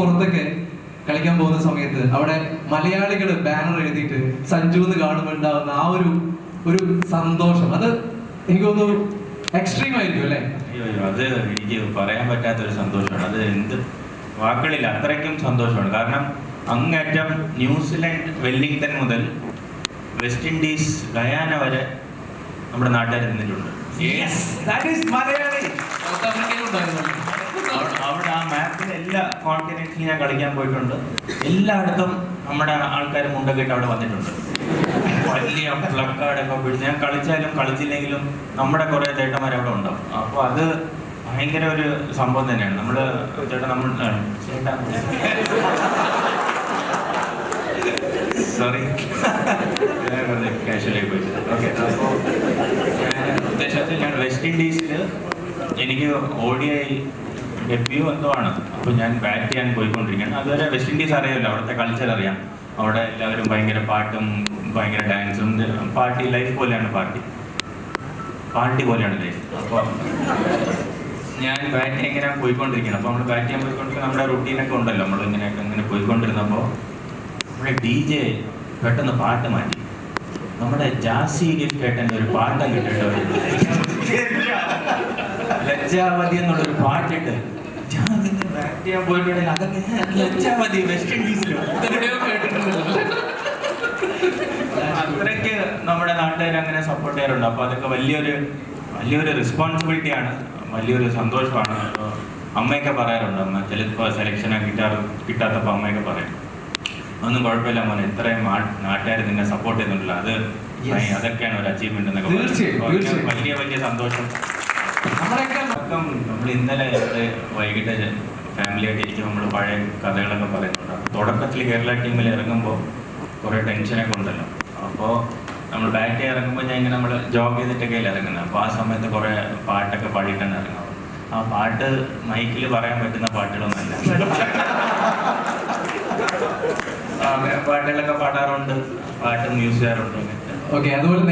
പുറത്തൊക്കെ കളിക്കാൻ പോകുന്ന സമയത്ത് അവിടെ മലയാളികൾ ബാനർ എഴുതിയിട്ട് സഞ്ജു എന്ന് കാണുമ്പോൾ ഉണ്ടാവുന്ന ആ ഒരു ഒരു സന്തോഷം. അത് എനിക്ക് തോന്നുന്നു എക്സ്ട്രീം ആയിരിക്കും അല്ലേ? അത് എനിക്ക് പറയാൻ പറ്റാത്തൊരു സന്തോഷമാണ്. അത് എന്ത് വാക്കുകളില്ല അത്രയ്ക്കും സന്തോഷമാണ്. കാരണം അങ്ങേറ്റം ന്യൂസിലൻഡ് വെല്ലിംഗ്ടൺ മുതൽ വെസ്റ്റ് ഇൻഡീസ് ഗയാന വരെ നമ്മുടെ നാട്ടുകാർ നിന്നിട്ടുണ്ട്. കോണ്ടിനെന്റ്സിലും ഞാൻ കളിക്കാൻ പോയിട്ടുണ്ട്. എല്ലായിടത്തും നമ്മുടെ ആൾക്കാർ മുണ്ടൊക്കെ അവിടെ വന്നിട്ടുണ്ട്. വലിയ പ്ലക്കാർഡൊക്കെ പിടിച്ച് ഞാൻ കളിച്ചാലും കളിച്ചില്ലെങ്കിലും നമ്മുടെ കുറേ ചേട്ടന്മാർ അവിടെ ഉണ്ടാവും. അപ്പോൾ അത് ഭയങ്കര ഒരു സംഭവം തന്നെയാണ്. നമ്മൾ ചേട്ടാ. നമ്മൾ സോറി കാഷ്വലായി പോയിട്ട് ഓക്കെ അപ്പോൾ ഉദ്ദേശത്തിൽ ഞാൻ വെസ്റ്റ് ഇൻഡീസിൽ എനിക്ക് ഓഡിഐ ഡെബ്യൂ എന്തോ ആണ്. അപ്പോൾ ഞാൻ ബാറ്റ് ചെയ്യാൻ പോയിക്കൊണ്ടിരിക്കുകയാണ്. അതുവരെ വെസ്റ്റ് ഇൻഡീസ് അറിയാമല്ലോ. അവിടുത്തെ കൾച്ചർ അറിയാം. അവിടെ എല്ലാവരും ഭയങ്കര പാട്ടും ഭയങ്കര ഡാൻസും പാർട്ടി ലൈഫ് പോലെയാണ് പാർട്ടി പാർട്ടി പോലെയാണ് ലൈഫ് അപ്പോൾ ഞാൻ ബാറ്റ് ഇങ്ങനെ പോയിക്കൊണ്ടിരിക്കണം അപ്പോൾ നമ്മൾ ബാറ്റ് ചെയ്യാൻ പോയിക്കൊണ്ടിരിക്കുന്ന നമ്മുടെ റുട്ടീനൊക്കെ ഉണ്ടല്ലോ. നമ്മൾ ഇങ്ങനെ ഇങ്ങനെ പോയിക്കൊണ്ടിരുന്നപ്പോൾ നമ്മുടെ ഡി ജെ പെട്ടെന്ന് പാട്ട് മാറ്റി. നമ്മുടെ ജാസി ഗിഫ്റ്റ് ഏട്ടന്റെ ഒരു പാട്ടം കിട്ടിട്ട് ലജ്ജാവതി എന്നുള്ളൊരു പാട്ടിട്ട് ബാറ്റ് ചെയ്യാൻ പോയിട്ടുണ്ടെങ്കിൽ അതൊക്കെ ലജ്ജാവതി വെസ്റ്റ് ഇൻഡീസിലും ഇതെവിടെയോ കേട്ടിട്ടുണ്ടല്ലോ. അത്രയ്ക്ക് നമ്മുടെ നാട്ടുകാർ അങ്ങനെ സപ്പോർട്ട് ചെയ്യാറുണ്ട്. അപ്പോൾ അതൊക്കെ വലിയൊരു വലിയൊരു റെസ്പോൺസിബിലിറ്റിയാണ് വലിയൊരു സന്തോഷമാണ്. അമ്മയൊക്കെ പറയാറുണ്ട്. അമ്മ ചിലപ്പോൾ സെലക്ഷൻ കിട്ടാറ് കിട്ടാത്തപ്പോൾ അമ്മയൊക്കെ പറയും. ഒന്നും കുഴപ്പമില്ല മോനെ. ഇത്രയും നാട്ടുകാർ നിന്നെ സപ്പോർട്ട് ചെയ്യുന്നുണ്ടല്ലോ. അത്. അതൊക്കെയാണ് ഒരു അച്ചീവ്മെന്റ് എന്നൊക്കെ പറയുന്നത്. വലിയ വലിയ സന്തോഷം. നമ്മളൊക്കെ നമ്മൾ ഇന്നലെ വൈകിട്ട് ഫാമിലി ആയിട്ട് നമ്മൾ പഴയ കഥകളൊക്കെ പറയുന്നുണ്ട്. തുടക്കത്തിൽ കേരള ടീമിൽ ഇറങ്ങുമ്പോൾ കുറേ ടെൻഷനൊക്കെ ഉണ്ടല്ലോ. അപ്പോൾ നമ്മൾ ബാറ്റ് ഇറങ്ങുമ്പോൾ ഞാൻ ഇങ്ങനെ നമ്മൾ ജോഗ് ചെയ്തിട്ടൊക്കെ ഇറങ്ങുന്നത് അപ്പോൾ ആ സമയത്ത് കുറേ പാട്ടൊക്കെ പാടിയിട്ടാണ് ഇറങ്ങുന്നത് ആ പാട്ട് മൈക്കിൽ പറയാൻ പറ്റുന്ന പാട്ടുകളൊന്നുമല്ല. പാട്ടുകളൊക്കെ പാടാറുണ്ട്. പാട്ട് മ്യൂസിക്കാറുണ്ട് ഓക്കെ അതുപോലെ